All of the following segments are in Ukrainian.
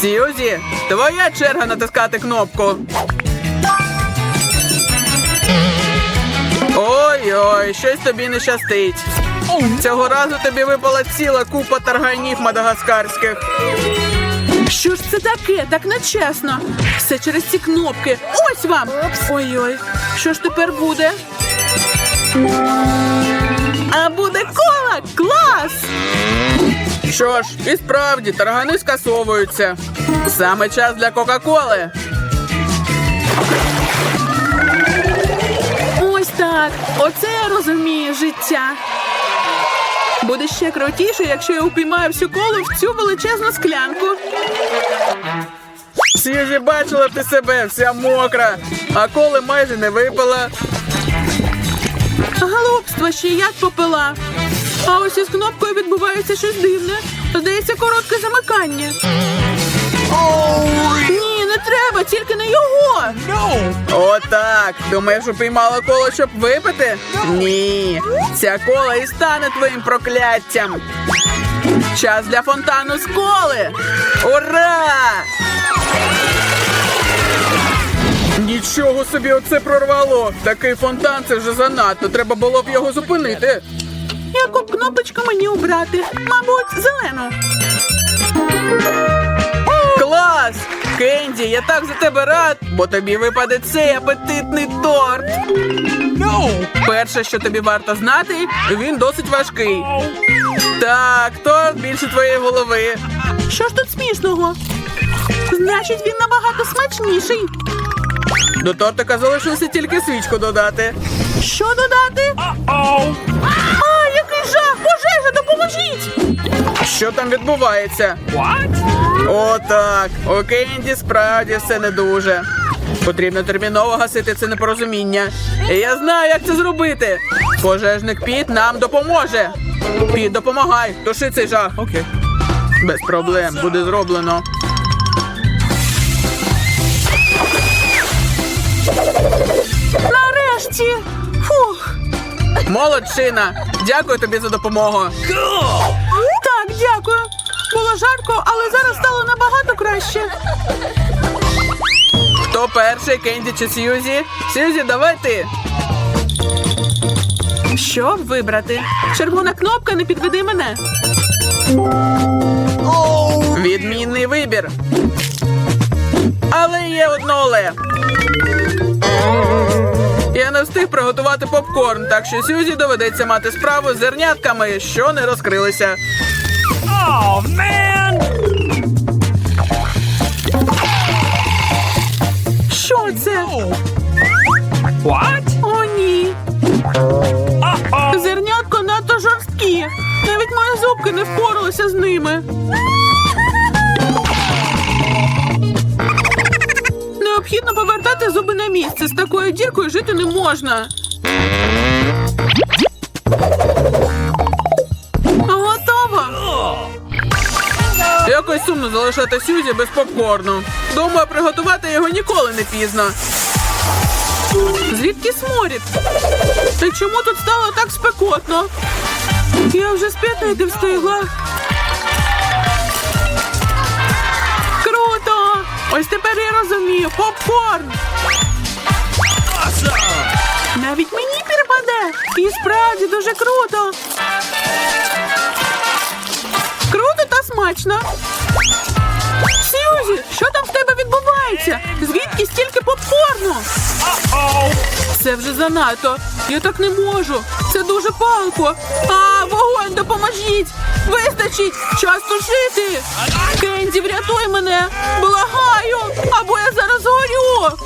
Сьюзі, твоя черга натискати кнопку. Ой-ой, щось тобі не щастить. Цього разу тобі випала ціла купа тарганів мадагаскарських. Що ж це таке? Так нечесно. Все через ці кнопки. Ось вам. Ой-ой, що ж тепер буде? А буде кола! Клас! Що ж, і справді, таргани скасовуються. Саме час для Кока-Коли. Ось так. Оце я розумію життя. Буде ще крутіше, якщо я упіймаю всю колу в цю величезну склянку. Сьюзі бачила ти себе, вся мокра, а коли майже не випила. Голубство, ще як попила. А ось із кнопкою відбувається щось дивне. Здається, коротке замикання. Ні, не треба, тільки не його. Отак. Думаєш, упіймала коло, щоб випити? Ні. Ця кола і стане твоїм прокляттям. Час для фонтану з коли. Ура! Нічого собі оце прорвало. Такий фонтан це вже занадто. Треба було б його зупинити. Яку б кнопочку мені обрати? Мабуть, зелену. Клас! Кенді, я так за тебе рад, бо тобі випаде цей апетитний торт. Перше, що тобі варто знати, він досить важкий. Так, торт більше твоєї голови. Що ж тут смішного? Значить, він набагато смачніший. До тортика залишилося тільки свічку додати. Що додати? Жах! Пожежа, допоможіть! Що там відбувається? Отак. У Кенді справді все не дуже. Потрібно терміново гасити це непорозуміння. І я знаю, як це зробити. Пожежник Піт нам допоможе. Піт, допомагай, туши цей жах. Окей. Без проблем, буде зроблено. Нарешті. Фух. Молодчина. Дякую тобі за допомогу. Так, дякую. Було жарко, але зараз стало набагато краще. Хто перший, Кенді чи Сьюзі? Сьюзі, давай ти. Що вибрати? Червона кнопка не підведи мене. Відмінний вибір. Але є одно але. Я не встиг приготувати попкорн, так що Сюзі доведеться мати справу з зернятками, що не розкрилися. Oh місце. З такою діркою жити не можна. Готово. Якось сумно залишати Сюзі без попкорну. Думаю, приготувати його ніколи не пізно. Звідки сморід? Та чому тут стало так спекотно? Я вже сп'ятнити встигла. Круто! Ось тепер я розумію. Попкорн! Навіть мені перепаде. І справді дуже круто. Круто та смачно. Сьюзі, що там в тебе відбувається? Звідки стільки попкорну? Це вже занадто. Я так не можу. Це дуже палко. А, вогонь, допоможіть! Вистачить! Час тушити! Кенді, врятуй мене! Благаю! Або я зараз горю!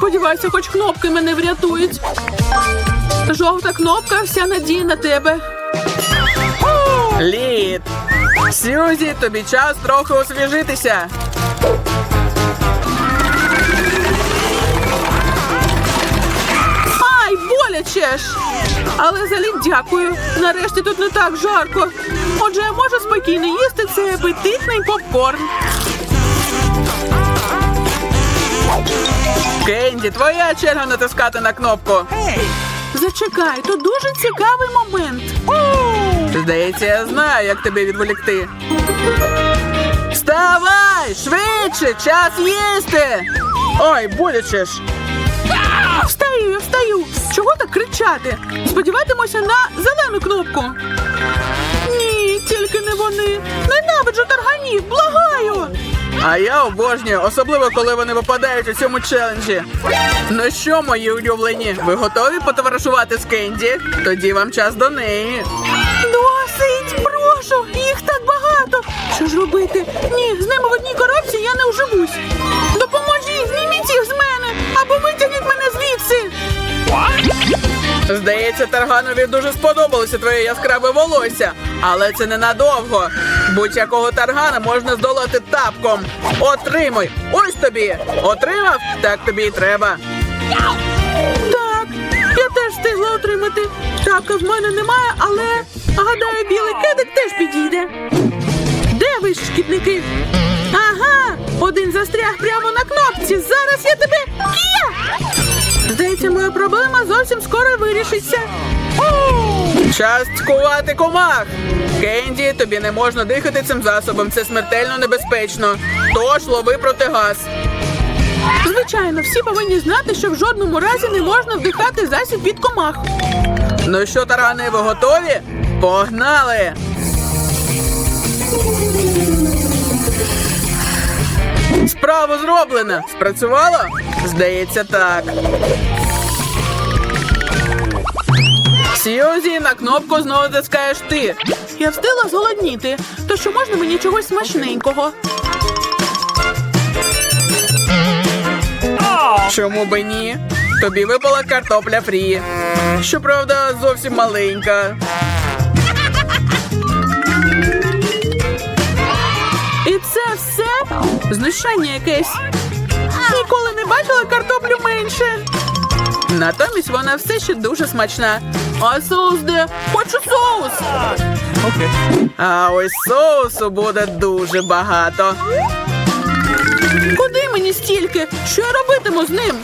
Сподіваюся, хоч кнопки мене врятують. Жовта кнопка, вся надія на тебе. Лід! Сьюзі, тобі час трохи освіжитися. Ай, боляче ж! Але за лід дякую. Нарешті тут не так жарко. Отже, я можу спокійно їсти цей апетитний попкорн. Кенді, твоя черга натискати на кнопку. Hey! Зачекай, тут дуже цікавий момент. Здається, я знаю, як тебе відволікти. Вставай! Швидше! Час їсти! Ой, боляче ж. Встаю, я встаю. Чого так кричати? Сподіватимося на зелену кнопку. Ні, тільки не вони. Ненавиджу тарганів, благаю. А я обожнюю, особливо коли вони випадають у цьому челенджі. Ну що, мої улюблені, ви готові потоваришувати з Кенді? Тоді вам час до неї. Досить, прошу, їх так багато. Що ж робити? Ні, з ними в одній коробці я не вживусь. Допоможіть, зніміть їх з мене або витягніть мене звідси. Здається, Тарганові дуже сподобалося твоє яскраве волосся, але це ненадовго. Будь-якого таргана можна здолати тапком. Отримуй! Ось тобі! Отримав? Так тобі і треба. Так, я теж встигла отримати. Тапка в мене немає, але гадаю, зовсім скоро вирішиться. Час цькувати комах! Кенді, тобі не можна дихати цим засобом. Це смертельно небезпечно. Тож лови протигаз. Звичайно, всі повинні знати, що в жодному разі не можна вдихати засіб від комах. Ну що, тарани, ви готові? Погнали! Справа зроблена. Спрацювало? Здається, так. Сьюзі, на кнопку знову затискаєш ти. Я встигла зголодніти, то що можна мені чогось смачненького? Чому би ні? Тобі випала картопля фрі. Щоправда, зовсім маленька. І це все? Знущання якесь. Ніколи не бачила картоплю менше. Натомість вона все ще дуже смачна. А соус де? Хочу соус. А ось соусу буде дуже багато. Куди мені стільки? Що я робитиму з ним?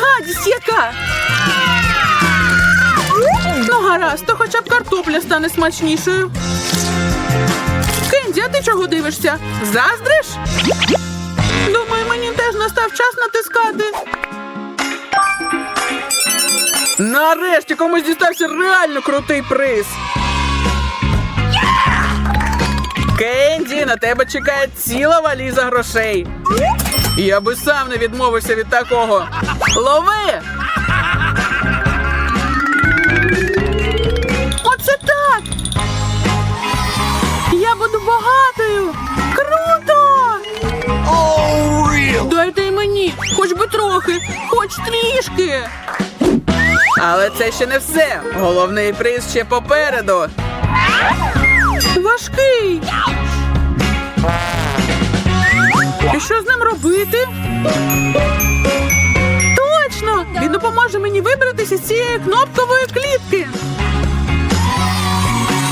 Гадість яка? Ну, гаразд, то хоча б картопля стане смачнішою. Кенді, а ти чого дивишся? Заздриш? Думаю, мені теж настав час натискати. Нарешті комусь дістався реально крутий приз. Кенді, на тебе чекає ціла валіза грошей. Я би сам не відмовився від такого. Лови! Оце так! Я буду багатою! Круто! oh. Дайте й мені, хоч би трохи, хоч трішки. Але це ще не все. Головний приз ще попереду. Важкий. І що з ним робити? Точно! Він допоможе мені вибратися з цієї кнопкової клітки.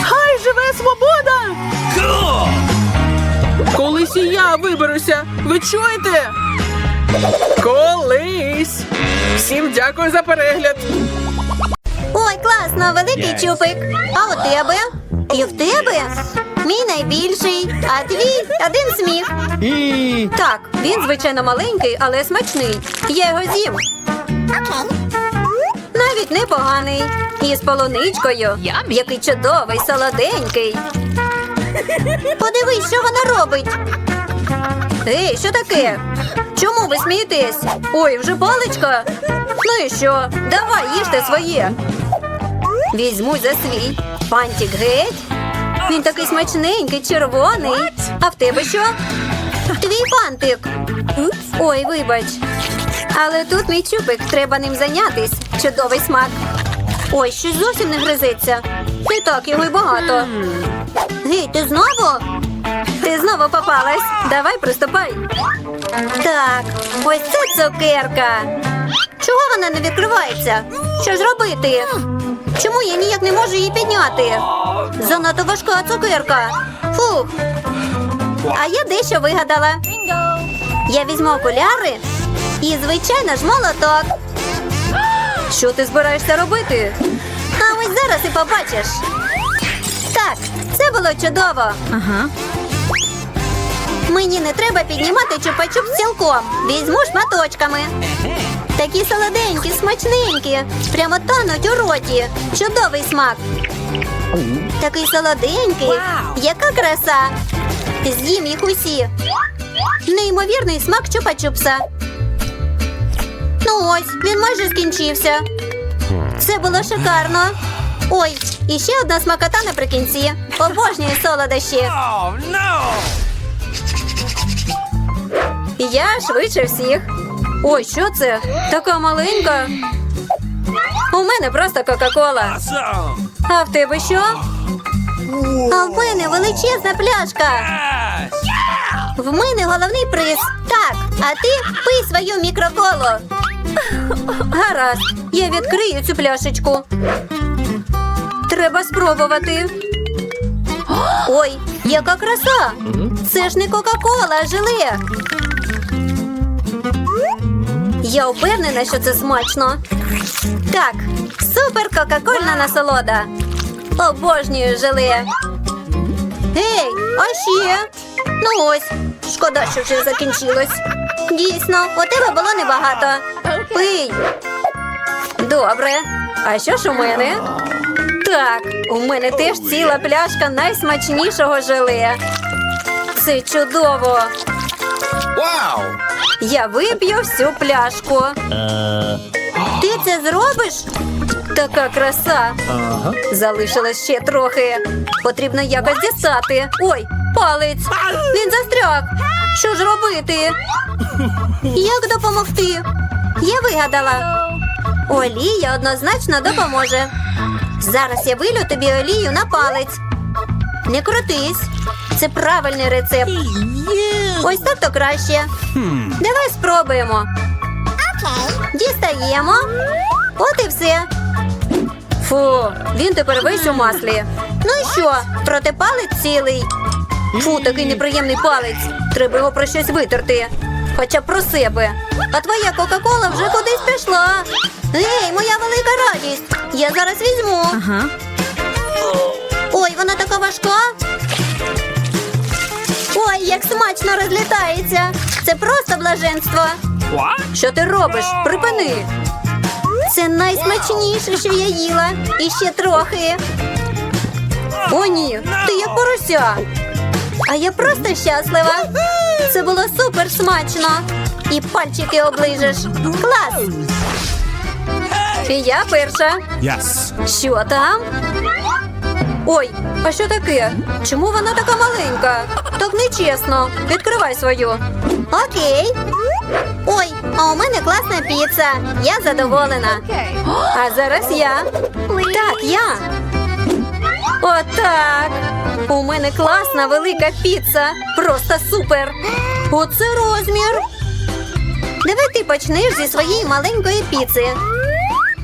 Хай живе свобода! Колись і я виберуся. Ви чуєте? Колись. Всім дякую за перегляд. Ой, класно, великий чупик. А у тебе? І в тебе? Мій найбільший, а твій один сміх. Так, він звичайно маленький, але смачний. Я його з'їм. Навіть непоганий. І з полуничкою. Який чудовий, солоденький. Подивись, що вона робить. Ей, що таке? Чому ви смієтесь? Ой, вже паличка. Ну і що? Давай їжте своє. Візьму за свій. Пантик геть. Він такий смачненький, червоний. А в тебе що? Твій пантик. Ой, вибач. Але тут мій чупик, треба ним зайнятись. Чудовий смак. Ой, щось зовсім не гризеться. І так його й багато. Гей, ти знову? Ти знову попалась. Давай приступай. Так, ось це цукерка. Чого вона не відкривається? Що ж робити? Чому я ніяк не можу її підняти? Занадто важка цукерка. Фух. А я дещо вигадала. Я візьму окуляри і, звичайно ж, молоток. Що ти збираєшся робити? А ось зараз і побачиш. Так, це було чудово. Ага. Мені не треба піднімати чупа-чуп цілком. Візьму шматочками. Такі солоденькі, смачненькі. Прямо тануть у роті. Чудовий смак. Такий солоденький. Яка краса. З'їм їх усі. Неймовірний смак чупа-чупса. Ну ось, він майже скінчився. Це було шикарно. Ой, і ще одна смакота наприкінці. Обожнюю солодощі. Oh no! Я швидше всіх. Ой, що це? Така маленька. У мене просто Кока-Кола. А в тебе що? А в мене величезна пляшка. В мене головний приз. Так, а ти пий свою мікроколу. Гаразд, я відкрию цю пляшечку. Треба спробувати. Ой, яка краса! Це ж не Кока-Кола, а желе. Я впевнена, що це смачно. Так, супер кока-кольна насолода. Обожнюю желе. Гей, а ще? Ну ось, шкода, що вже закінчилось. Дійсно, у тебе було небагато. Пий. Добре. А що ж у мене? Так, у мене теж ціла пляшка найсмачнішого желе. Це чудово. Wow! Я вип'ю всю пляшку. Ти це зробиш? Така краса. Залишилось ще трохи. Потрібно якось дістати. Ой, палець. Він застряг. Що ж робити? Як допомогти? Я вигадала. Олія однозначно допоможе. Зараз я вилю тобі олію на палець. Не крутись. Це правильний рецепт. Ось так то краще. Давай спробуємо. Дістаємо. От і все. Фу, він тепер весь у маслі. Ну і що? Проте палець цілий. Фу, такий неприємний палець. Треба його про щось витерти. Хоча б про себе. А твоя Кока-Кола вже кудись пішла. Гей, моя велика радість. Я зараз візьму. Ага. Ой, вона така важка. Ой, як смачно розлітається. Це просто блаженство. Що ти робиш? Припини. Це найсмачніше, що я їла. І ще трохи. О, ні, ти як порося. А я просто щаслива. Це було супер смачно. І пальчики оближеш. Клас! І я перша. Yes. Що там? Ой, а що таке? Чому вона така маленька? Так нечесно. Відкривай свою. Окей. Ой, а у мене класна піца. Я задоволена. А зараз я. Так, я. Отак. У мене класна велика піца. Просто супер. Оце розмір. Давай ти почнеш зі своєї маленької піци.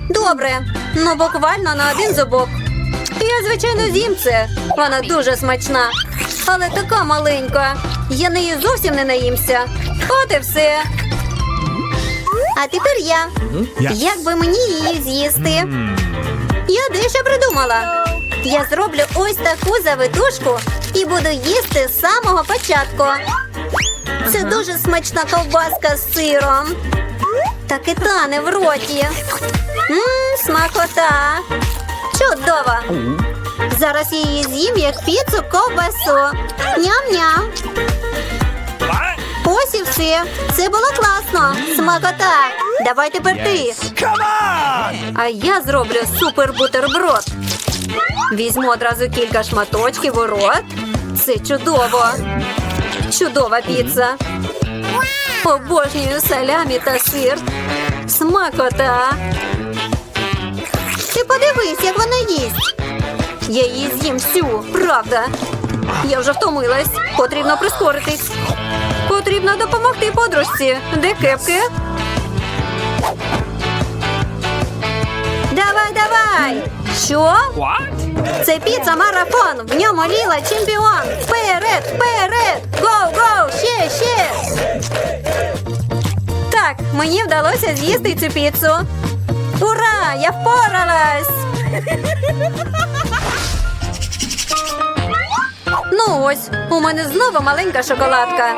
Добре, ну буквально на один зубок. Я, звичайно, з'їм це. Вона дуже смачна, але така маленька. Я неї зовсім не наїмся. От і все. А тепер я. Як би мені її з'їсти? Я дещо придумала. Я зроблю ось таку завитушку і буду їсти з самого початку. Це дуже смачна ковбаска з сиром. Так і тане в роті. Мм, смакота. Чудово. Зараз я її з'їм як піцу ковбасу. Ням-ням. Ось і все. Це було класно. Смакота. Давай тепер ти. А я зроблю супер бутерброд. Візьму одразу кілька шматочків у рот. Це чудово. Чудова піца. Обожнюю салямі та сир. Смакота. Ти подивись, як вона їсть. Я її з'їм всю, правда. Я вже втомилась. Потрібно прискоритись. Потрібно допомогти подружці. Де кепки? Давай, давай! Що? Це піца марафон. В ньому ліла чемпіон. Вперед, вперед! Гоу, гоу! Ще, ще! Так, мені вдалося з'їсти цю піцу. Ура! Я впоралась! Ну ось, у мене знову маленька шоколадка.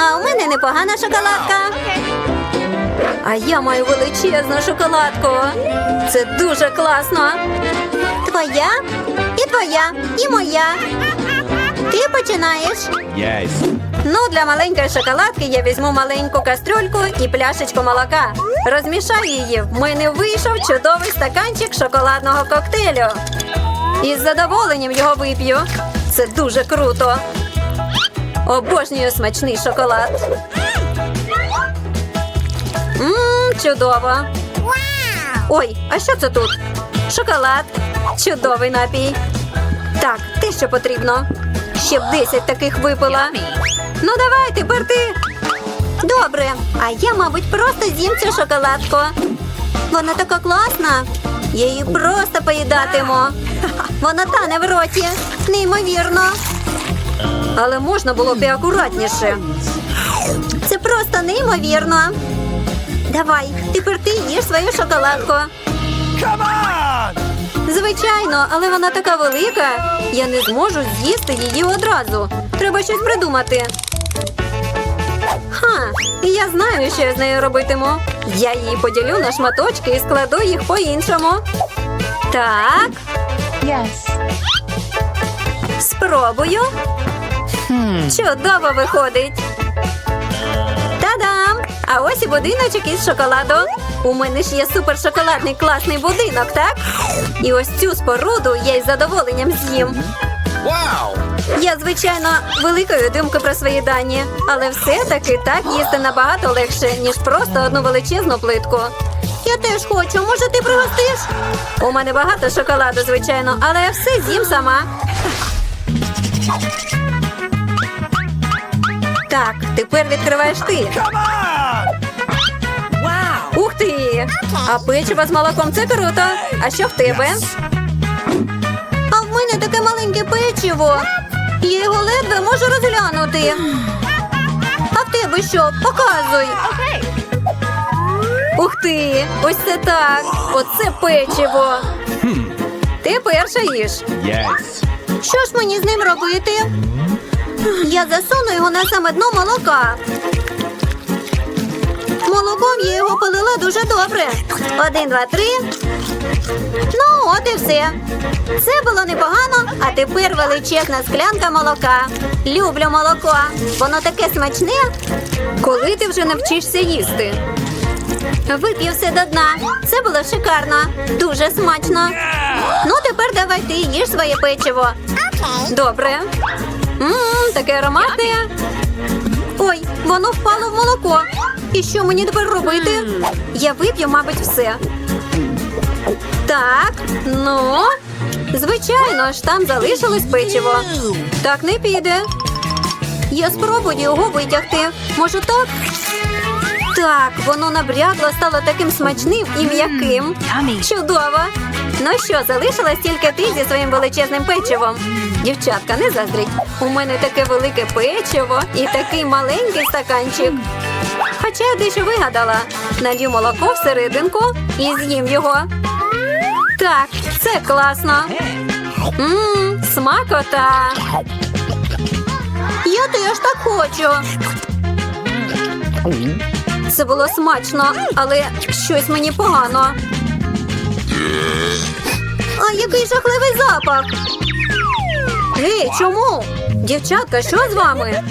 А у мене непогана шоколадка. А я маю величезну шоколадку. Це дуже класно. Твоя і твоя, і моя. Ти починаєш. Yes. Ну, для маленької шоколадки я візьму маленьку кастрюльку і пляшечку молока. Розмішаю її. В мене вийшов чудовий стаканчик шоколадного коктейлю. І з задоволенням його вип'ю. Це дуже круто. Обожнюю смачний шоколад. Мм, чудово. Ой, а що це тут? Шоколад. Чудовий напій. Так, те, що потрібно. Ще б 10 таких випила. Ну давай, тепер ти. Добре, а я, мабуть, просто з'їм цю шоколадку. Вона така класна. Я її просто поїдатиму. Вона тане в роті. Неймовірно. Але можна було б і акуратніше. Це просто неймовірно. Давай, тепер ти їж свою шоколадку. Звичайно, але вона така велика. Я не зможу з'їсти її одразу. Треба щось придумати. Ха, я знаю, що я з нею робитиму. Я її поділю на шматочки і складу їх по-іншому. Так. Спробую. Чудово виходить. Та-дам! А ось і будиночок із шоколаду. У мене ж є супершоколадний класний будинок, так? І ось цю споруду я із задоволенням з'їм. Wow! Я, звичайно, великої думки про свої дані, але все-таки так їсти набагато легше, ніж просто одну величезну плитку. Я теж хочу, може, ти пригостиш? У мене багато шоколаду, звичайно, але я все з'їм сама. Так, тепер відкриваєш ти. Ух ти! А печиво з молоком це круто. А що в тебе? Таке маленьке печиво. Я його ледве можу розглянути. А в тебе що? Показуй. Ух ти! Ось це так. Оце печиво. Ти перша їж. Yes. Що ж мені з ним робити? Я засуну його на саме дно молока. Молоком я його полила дуже добре. Один, два, три. Ну, от і все. Це було непогано, а тепер величезна склянка молока. Люблю молоко. Воно таке смачне. Коли ти вже навчишся їсти? Вип'ю все до дна. Це було шикарно. Дуже смачно. Ну, тепер давай ти їж своє печиво. Добре. Ммм, таке ароматне. Ой, воно впало в молоко. І що мені тепер робити? Я вип'ю, мабуть, все. Так, ну. Звичайно ж, там залишилось печиво. Так не піде. Я спробую його витягти. Може так? Так, воно набрядло, стало таким смачним і м'яким. Чудово! Ну що, залишилась тільки ти зі своїм величезним печивом. Дівчатка, не заздріть. У мене таке велике печиво і такий маленький стаканчик. Хоча я дещо вигадала. Налью молоко всерединку і з'їм його. Так, це класно. Ммм, смакота. Я теж так хочу. Це було смачно, але щось мені погано. А який жахливий запах. Гей, чому? Дівчатка, що з вами?